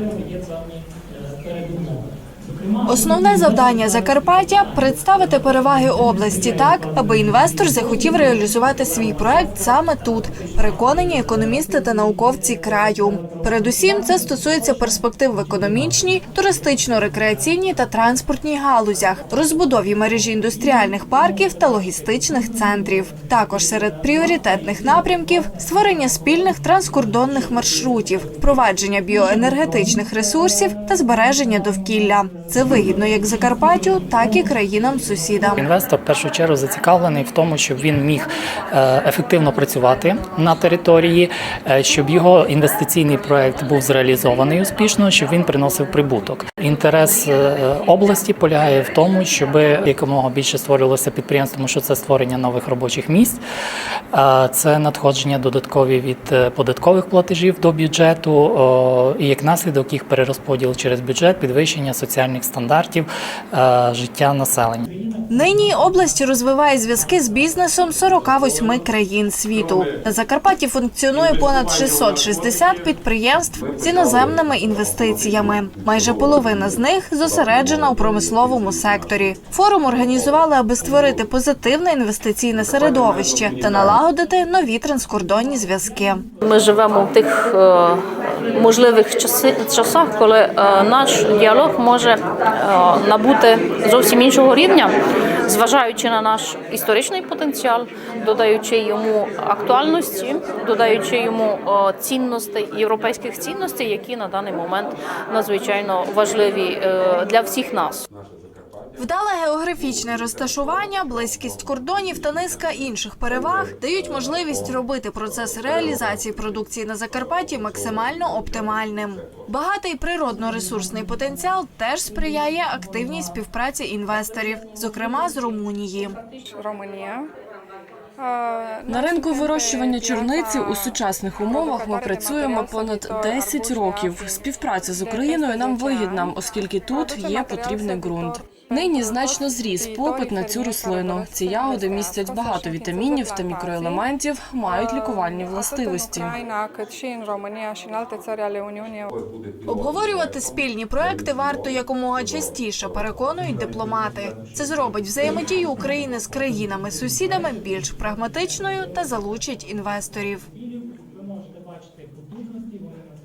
окремо є певні е, передумови. Основне завдання Закарпаття представити переваги області так, аби інвестор захотів реалізувати свій проект саме тут. Переконані економісти та науковці краю. Передусім, це стосується перспектив в економічній, туристично-рекреаційній та транспортній галузях, розбудові мережі індустріальних парків та логістичних центрів. Також серед пріоритетних напрямків створення спільних транскордонних маршрутів, впровадження біоенергетичних ресурсів та збереження довкілля. Це вигідно як Закарпаттю, так і країнам-сусідам. Інвестор в першу чергу зацікавлений в тому, щоб він міг е, ефективно працювати на території, е, щоб його інвестиційний проект був зреалізований успішно, щоб він приносив прибуток. Інтерес е, області полягає в тому, щоб якомога більше створювалося підприємств, тому що це створення нових робочих місць, це надходження додаткові від податкових платежів до бюджету, і як наслідок їх перерозподіл через бюджет, підвищення соціальних стандартів е, життя населення. Нині область розвиває зв'язки з бізнесом 48 країн світу. На Закарпатті функціонує понад 660 підприємств з іноземними інвестиціями. Майже половина з них зосереджена у промисловому секторі. Форум організували, аби створити позитивне інвестиційне середовище та налагодити нові транскордонні зв'язки. Ми живемо в тих е, можливих часи, часах, коли е, наш діалог може е, набути зовсім іншого рівня, зважаючи на наш історичний потенціал, додаючи йому актуальності, додаючи йому е, цінностей, європейських цінностей, які на даний момент надзвичайно важливі е, для всіх нас. Вдале географічне розташування, близькість кордонів та низка інших переваг дають можливість робити процес реалізації продукції на Закарпатті максимально оптимальним. Багатий природно-ресурсний потенціал теж сприяє активній співпраці інвесторів, зокрема з Румунії. Румунія. На ринку вирощування чорниці у сучасних умовах ми працюємо понад 10 років. Співпраця з Україною нам вигідна, оскільки тут є потрібний ґрунт. Нині значно зріс попит на цю рослину. Ці ягоди містять багато вітамінів та мікроелементів, мають лікувальні властивості. Обговорювати спільні проекти варто якомога частіше, переконують дипломати. Це зробить взаємодію України з країнами-сусідами більш прагматичною та залучить інвесторів.